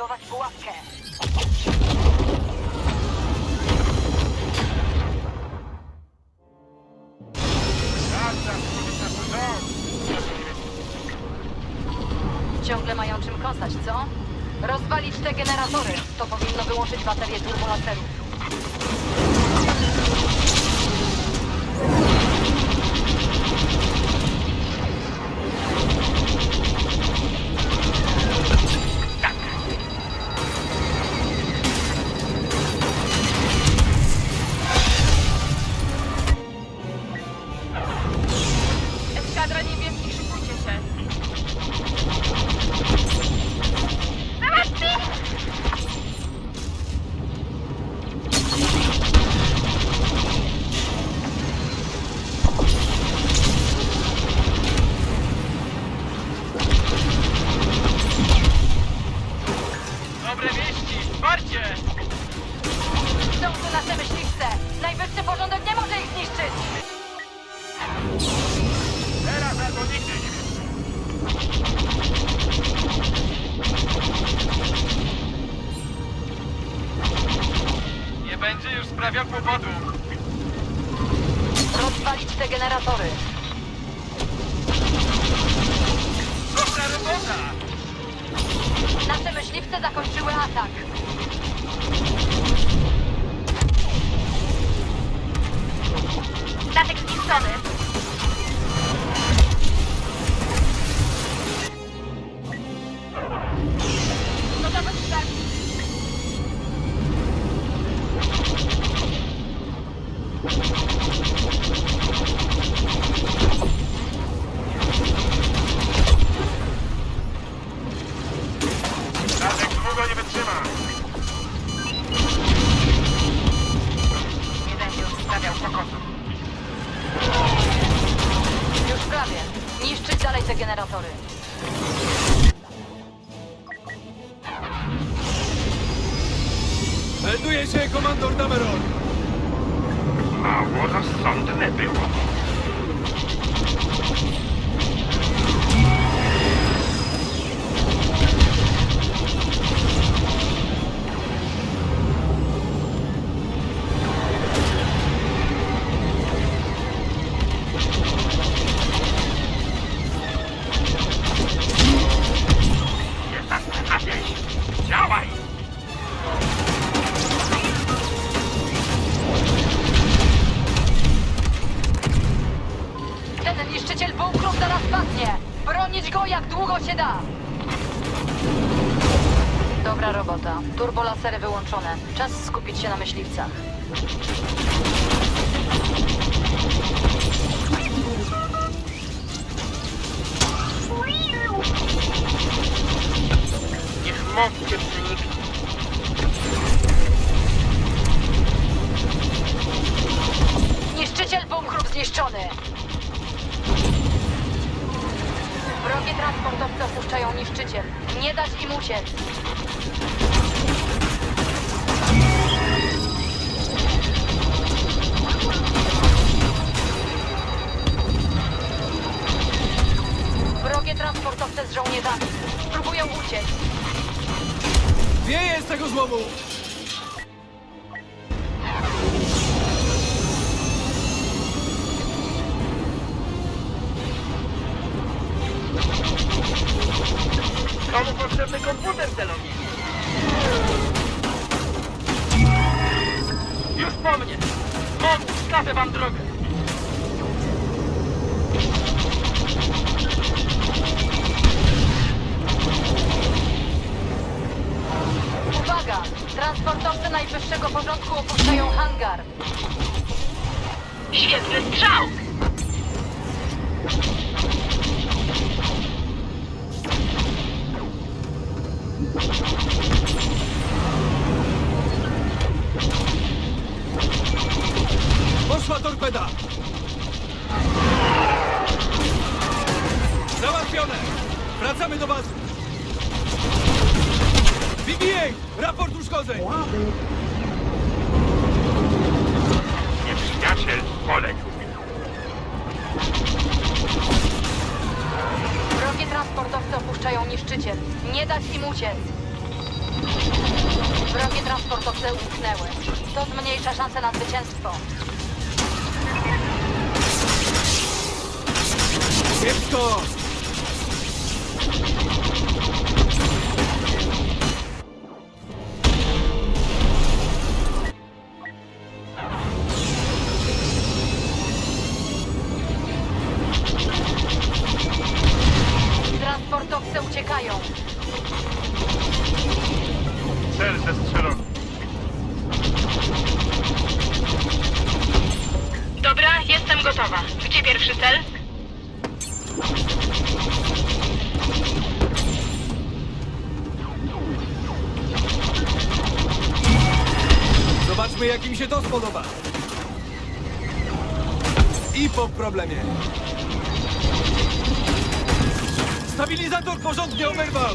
zaktywować pułapkę. Ciągle mają czym kąsać, co? Rozwalić te generatory. To powinno wyłączyć baterię turbolaserów. Będzie kłopotu! Rozwalić te generatory. Dobra robota! Nasze myśliwce zakończyły atak. Statek zniszczony. Continental. Jak długo się da. Dobra robota. Turbolasery wyłączone. Czas skupić się na myśliwcach. Niech moc cię opuszczają niszczyciel. Nie dać im uciec. Wrogie transportowce z żołnierzami. Próbują uciec. Wieje z tego złomu. Opuszczają hangar. Świetny strzał! Poszła torpeda. Załatwione. Wracamy do bazy. BBA! Raport uszkodzeń. Im uciec. Wrogie transportowce umknęły. To zmniejsza szanse na zwycięstwo. Kiepsko! Zobaczmy, jak im się to spodoba. I po problemie. Stabilizator porządnie oberwał.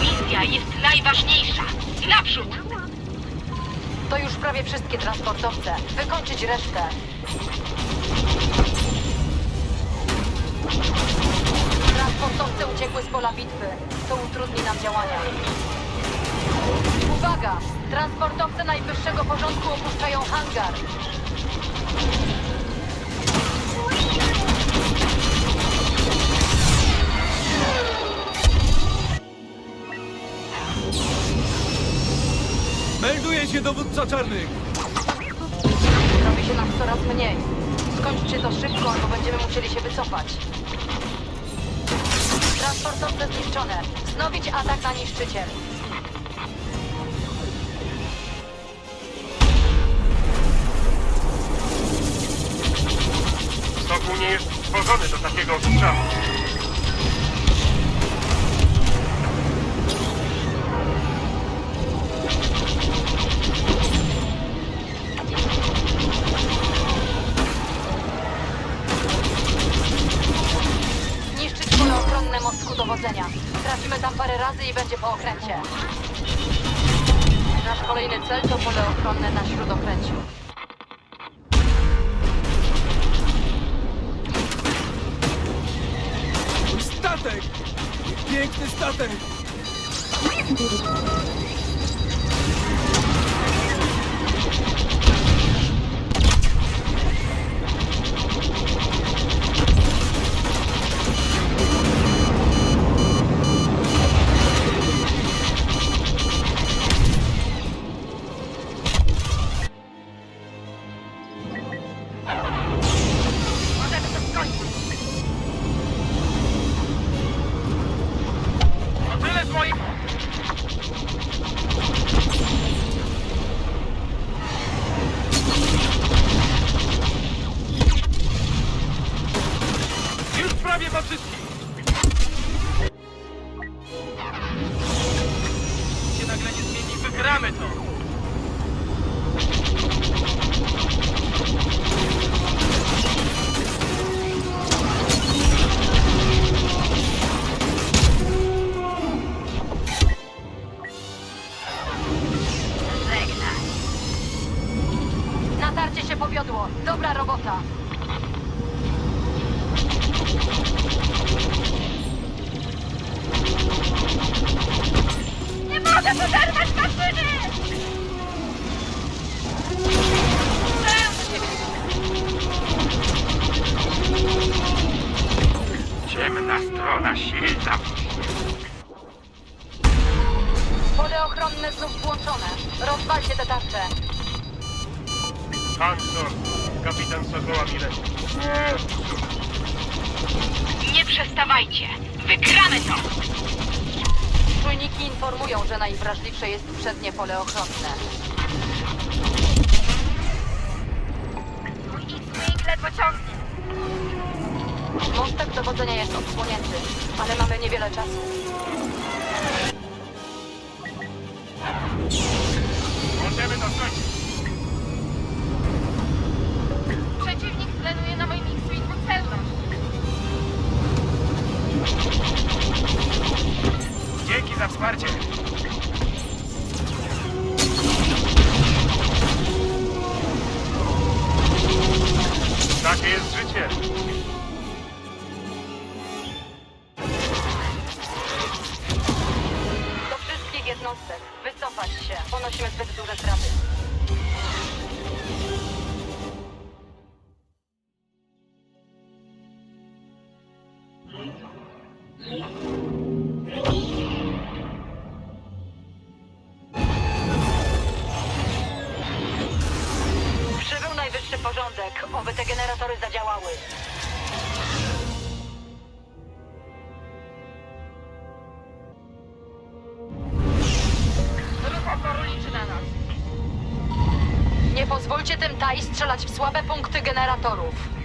Misja jest najważniejsza. Naprzód! To już prawie wszystkie transportowce. Wykończyć resztę. Transportowce uciekły z pola bitwy. To utrudni nam działania. Uwaga! Transportowce najwyższego porządku opuszczają hangar. Melduje się dowódca czarnych. Robi się nas coraz mniej. Skończcie to szybko, albo będziemy musieli się wycofać. Transportowce zniszczone. Wznowić atak na niszczyciel. Sokół nie jest stworzony do takiego strzału. Po okręcie. Nasz kolejny cel to pole ochronne na śródokręciu. Statek! Piękny statek! Natarcie się powiodło. Dobra robota. Nie mogę poderwać maszyny! Ciemna strona silna. Pole ochronne znów włączone. Rozwalcie te tarcze. Hanson, kapitan Sokoła Mile. Nie przestawajcie. Wygramy to! Czujniki informują, że najwrażliwsze jest przednie pole ochronne. Mój X-Wing ledwo ciągnie. Mostek dowodzenia jest odsłonięty, ale mamy niewiele czasu. Możemy to skończyć. Wycofać się. Ponosimy zbyt duże straty. Pozwólcie tym Tai strzelać w słabe punkty generatorów.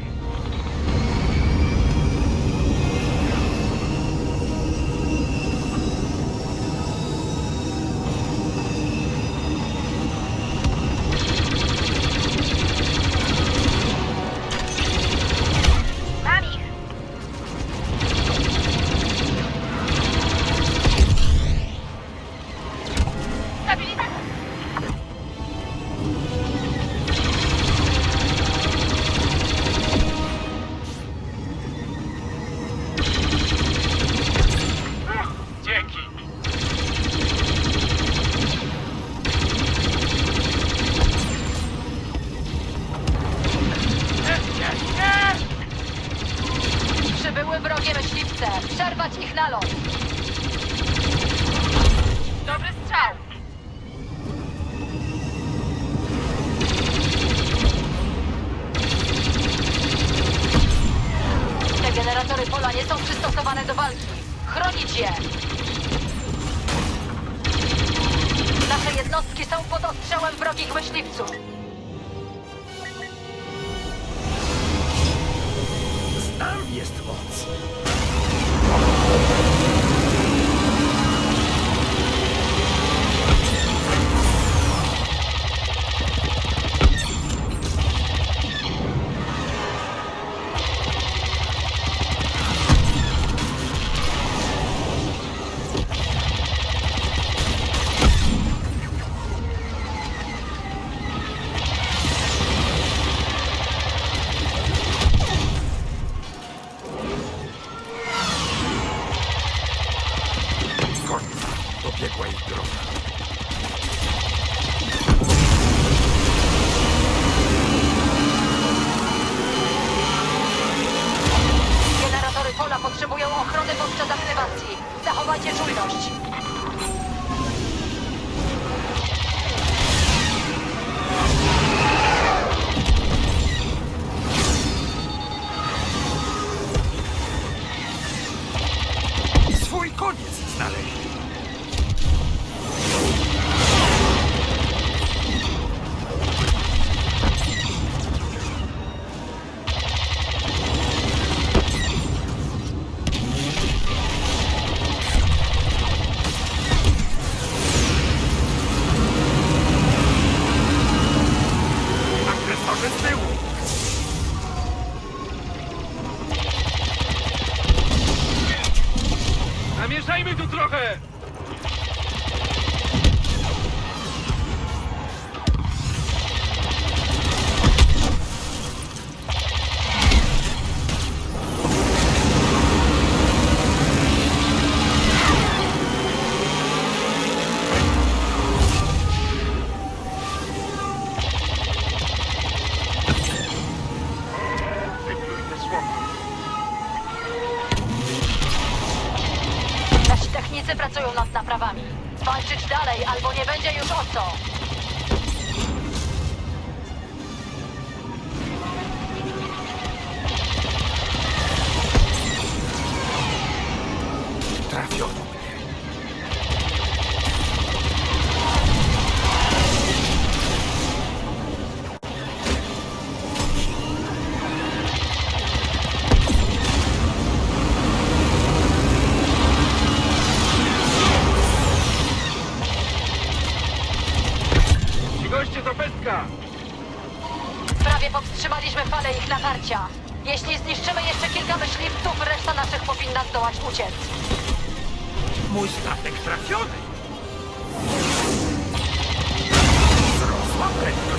Generatory pola potrzebują koniec znaleźli. Walczyć dalej, albo nie będzie już o co. pestka! Prawie powstrzymaliśmy falę ich natarcia. Jeśli zniszczymy jeszcze kilka myśliwców, reszta naszych powinna zdołać uciec. Mój statek trafiony. Wzrosła prędkość